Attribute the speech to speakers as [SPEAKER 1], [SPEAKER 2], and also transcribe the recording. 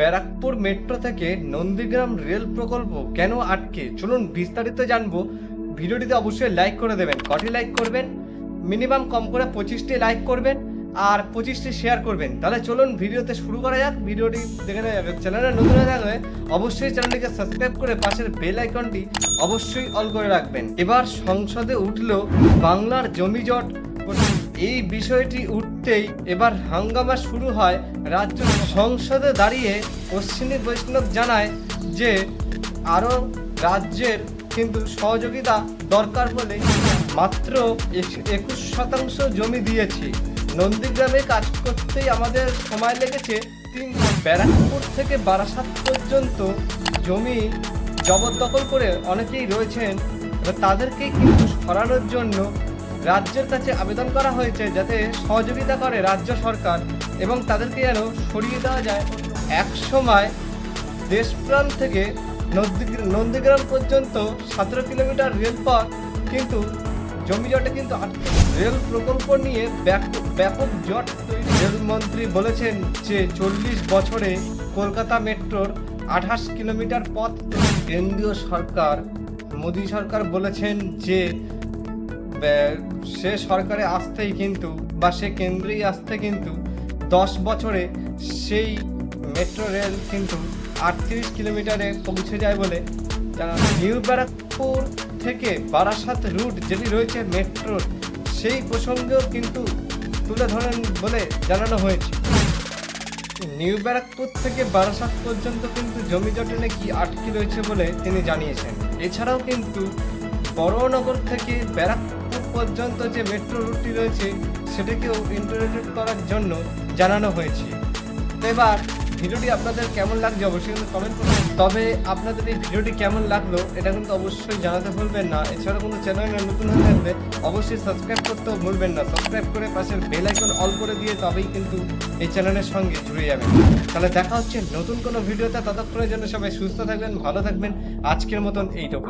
[SPEAKER 1] Barrackpore metro থেকে Nandigram rail প্রকল্প কেন আটকে? চলুন বিস্তারিত জানব। ভিডিওটিতে অবশ্যই লাইক করে দেবেন, কটি লাইক করবেন? মিনিমাম কম করে পঁচিশটি লাইক করবেন আর পঁচিশটি শেয়ার করবেন। তাহলে চলুন ভিডিওতে শুরু করা যাক। ভিডিওটি দেখে নেওয়া যাবে। চ্যানেলে নতুন হয়ে থাকলে অবশ্যই চ্যানেলটিকে সাবস্ক্রাইব করে পাশের বেল আইকনটি অবশ্যই অল করে রাখবেন। এবার সংসদে উঠল বাংলার জমি জট এই বিষয়টি উঠতেই এবার হাঙ্গামা শুরু হয় রাজ্য সংসদে দাঁড়িয়ে অশ্বিনী বৈষ্ণব জানায় যে আরও রাজ্যের কিন্তু সহযোগিতা দরকার বলে মাত্র এক- একুশ শতাংশ জমি দিয়েছি। নন্দীগ্রামে কাজ করতেই আমাদের সময় লেগেছে তিন ব্যারাকপুর থেকে বারাসাত পর্যন্ত জমি জবরদখল করে অনেকেই রয়েছেন, এবার তাদেরকেই কিন্তু সরানোর জন্য রাজ্যের কাছে আবেদন করা হয়েছে যাতে সহযোগিতা করে রাজ্য সরকার এবং তাদেরকে যেন সরিয়ে দেওয়া যায়। এক সময় দেশপ্রাণ থেকে নন্দীগ্রা- নন্দীগ্রাম পর্যন্ত সতেরো কিলোমিটার রেলপথ, কিন্তু জমি জটে কিন্তু রেল প্রকল্প নিয়ে ব্যাপক জট তৈরি। রেলমন্ত্রী বলেছেন যে চল্লিশ বছরে কলকাতা মেট্রোর আঠাশ কিলোমিটার পথ। কেন্দ্রীয় সরকার, মোদী সরকার বলেছেন যে সে সরকারে আসতেই কিন্তু বা সে কেন্দ্রেই আসতে কিন্তু দশ বছরে সেই মেট্রো রেল কিন্তু আটত্রিশ কিলোমিটারে পৌঁছে যায় বলে নিউ ব্যারাকপুর থেকে বারাসাত রুট যেটি রয়েছে মেট্রোর সেই প্রসঙ্গেও কিন্তু তুলে ধরেন বলে জানানো হয়েছে। নিউ ব্যারাকপুর থেকে বারাসাত পর্যন্ত কিন্তু জমি জটে নাকি আটকে রয়েছে বলে তিনি জানিয়েছেন। এছাড়াও কিন্তু বড়নগর থেকে ব্যারাকপুর পর্যন্ত যে মেট্রো রুটটি রয়েছে, সেটাকেও ইন্টারনেটেড করার জন্য জানানো হয়েছে। তো এবার ভিডিওটি আপনাদের কেমন লাগছে অবশ্যই কিন্তু কমেন্ট করবেন তবে আপনাদের এই ভিডিওটি কেমন লাগল, এটা কিন্তু অবশ্যই জানাতে ভুলবেন না। এছাড়া কিন্তু চ্যানেলে নতুন হয়ে থাকলে অবশ্যই সাবস্ক্রাইব করতেও ভুলবেন না। সাবস্ক্রাইব করে পাশের বেল আইকন অল করে দিয়ে তবেই কিন্তু এই চ্যানেলের সঙ্গে জুড়ে যাবেন। তাহলে দেখা হচ্ছে নতুন কোনো ভিডিওতে। ততক্ষণের জন্য সবাই সুস্থ থাকবেন, ভালো থাকবেন। আজকের মতন এইটুকু